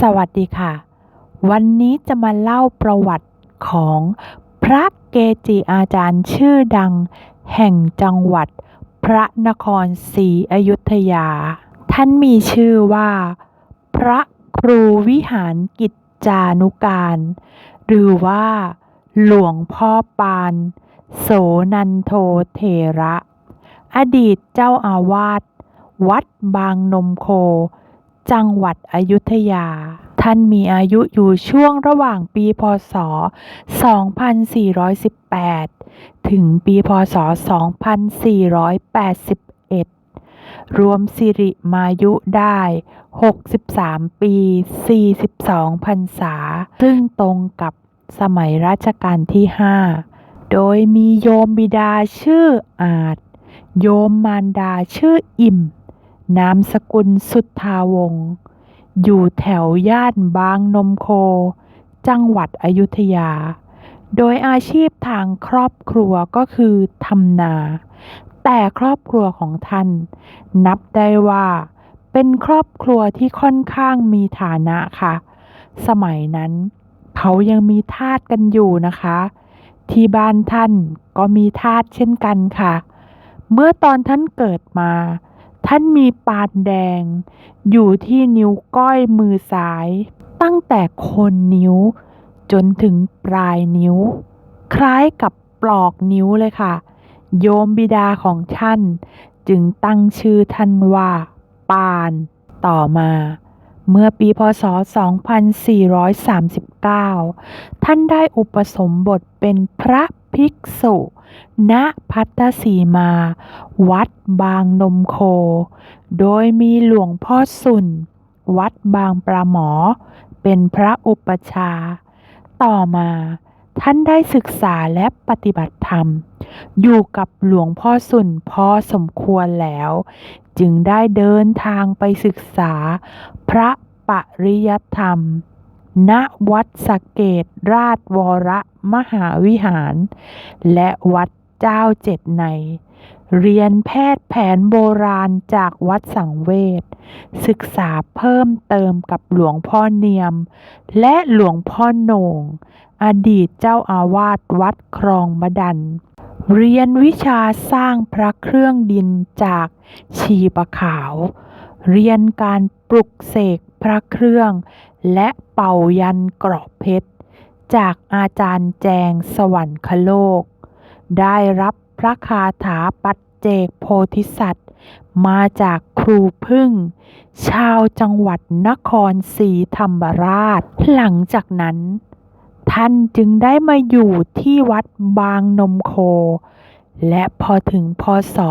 สวัสดีค่ะ วันนี้จะมาเล่าประวัติของพระเกจิอาจารย์ชื่อดัง แห่งจังหวัด พระนครศรีอยุธยา ท่านมีชื่อว่า พระครูวิหารกิจจานุการ หรือว่า หลวงพ่อปาน โสนันโทเถระ อดีตเจ้าอาวาสวัดบางนมโค จังหวัดอยุธยา ท่านมีอายุอยู่ช่วงระหว่างปีพศ 2418 ถึงปีพศ 2481 รวมสิริมายุได้ 63 ปี 42 พรรษา ซึ่งตรงกับสมัยรัชกาลที่ 5 โดยมีโยมบิดาชื่ออาจ โยมมารดาชื่ออิ่ม นามสกุลสุทธาวงศ์อยู่แถวย่านบางนมโค จังหวัดอยุธยา โดยอาชีพทางครอบครัวก็คือทำนา แต่ครอบครัวของท่าน นับได้ว่า เป็นครอบครัวที่ค่อนข้างมีฐานะค่ะ สมัยนั้นเขายังมีทาสกันอยู่นะคะ ที่บ้านท่านก็มีทาสเช่นกันค่ะ เมื่อตอนท่านเกิดมา ท่านมีปานแดง อยู่ที่นิ้วก้อยมือซ้าย ตั้งแต่โคนนิ้ว จนถึงปลายนิ้ว คล้ายกับปลอกนิ้วเลยค่ะ โยมบิดาของท่าน จึงตั้งชื่อท่านว่า ปาน ต่อมา เมื่อปีพศ 2439 ท่านได้อุปสมบทเป็นพระ ภิกษุ ณ พัทธสีมา วัดบางนมโค โดยมีหลวงพ่อสุน วัดบางปลาหมอ เป็นพระอุปชา ต่อมาท่านได้ศึกษาและปฏิบัติธรรม อยู่กับหลวงพ่อสุนพอสมควรแล้ว จึงได้เดินทางไปศึกษา พระปริยธรรม ณวัดสเกตราชวรมหาวิหาร และวัดเจ้าเจ็ดใน เรียนแพทย์แผนโบราณจากวัดสังเวชศึกษาเพิ่มเติมกับหลวงพ่อเนียม และหลวงพ่อโหน่ง อดีตเจ้าอาวาสวัดครองมะดัน เรียนวิชาสร้างพระเครื่องดินจากชีปะขาว เรียนการปลุกเสก พระเครื่อง และเป่ายันกราะเพชร จากอาจารย์แจงสวรรคโลก ได้รับพระคาถาปัจเจกโพธิสัตว์ มาจากครูพึ่ง ชาวจังหวัดนครศรีธรรมราช หลังจากนั้น ท่านจึงได้มาอยู่ที่วัดบางนมโค และพอถึงพศ 2474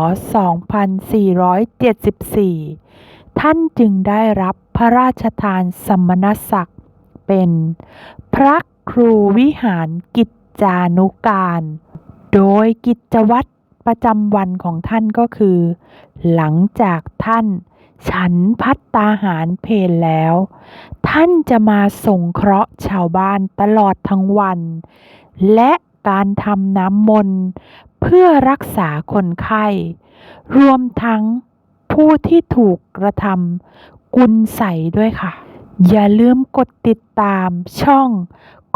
ท่านจึงได้รับพระราชทานสมณศักดิ์เป็นพระครูวิหารกิจจานุการ โดยกิจวัตรประจำวันของท่านก็คือ หลังจากท่านฉันพัตตาหารเพลแล้ว ท่านจะมาส่งเคราะห์ชาวบ้านตลอดทั้งวัน และการทำน้ำมนต์เพื่อรักษาคนไข้ รวมทั้ง ผู้ที่ถูกกระทำกุนใส่ด้วยค่ะ อย่าลืมกดติดตามช่อง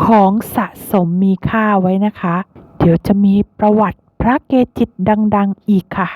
ของสะสมมีค่าไว้นะคะ เดี๋ยวจะมีประวัติพระเกจิตดัง ๆ อีกค่ะ